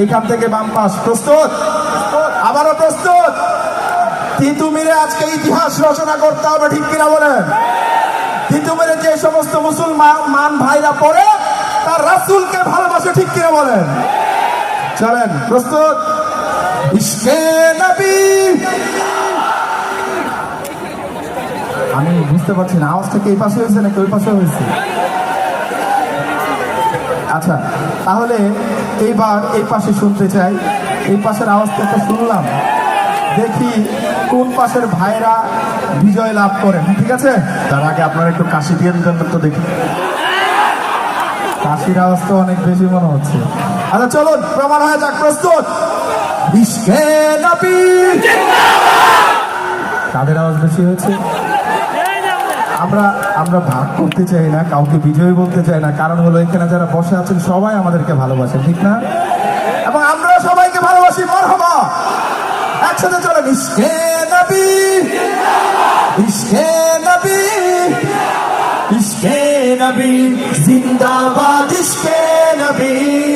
এইখান থেকে বাম পাশ। প্রস্তুত? আবারও প্রস্তুত? তিতুমিরে আজকে ইতিহাস রচনা করতে হবে, ঠিক কিনা বলেন? তিতুমিরে যে সমস্ত মুসলমান, মান ভাইরা পড়ে, তার রাসূলকে ভালোবাসে, ঠিক কিনা বলেন? চলেন, প্রস্তুত? আমি বুঝতে পারছি না, আওয়াজটা কি এই পাশে হয়েছে নাকি ওই পাশে হয়েছে? আচ্ছা তাহলে এইবার এই পাশে শুনতে চাই। এই পাশের আওয়াজটা তো শুনলাম। দেখি কোন পাশের ভাইরা বিজয় লাভ করেন। ঠিক আছে? তার আগে আপনারা একটু কাশি দিয়ে তো দেখি। কাশির আওয়াজ তো অনেক বেশি মনে হচ্ছে। আচ্ছা চলুন, প্রমাণ হয়ে যাক, প্রস্তুত। কাদের আওয়াজ বেশি হয়েছে? আমরা আমরা ভাগ করতে চাই না, কাউকে বিজয়ী বলতে চাই না। কারণ হলো, এখানে যারা বসে আছেন, সবাই আমাদেরকে ভালোবাসে ঠিক না? এবং আমরা সবাইকে ভালোবাসি একসাথে চলেন ইশকে নবী! ইশকে নবী! ইশকে নবী, জিন্দাবাদ নবী!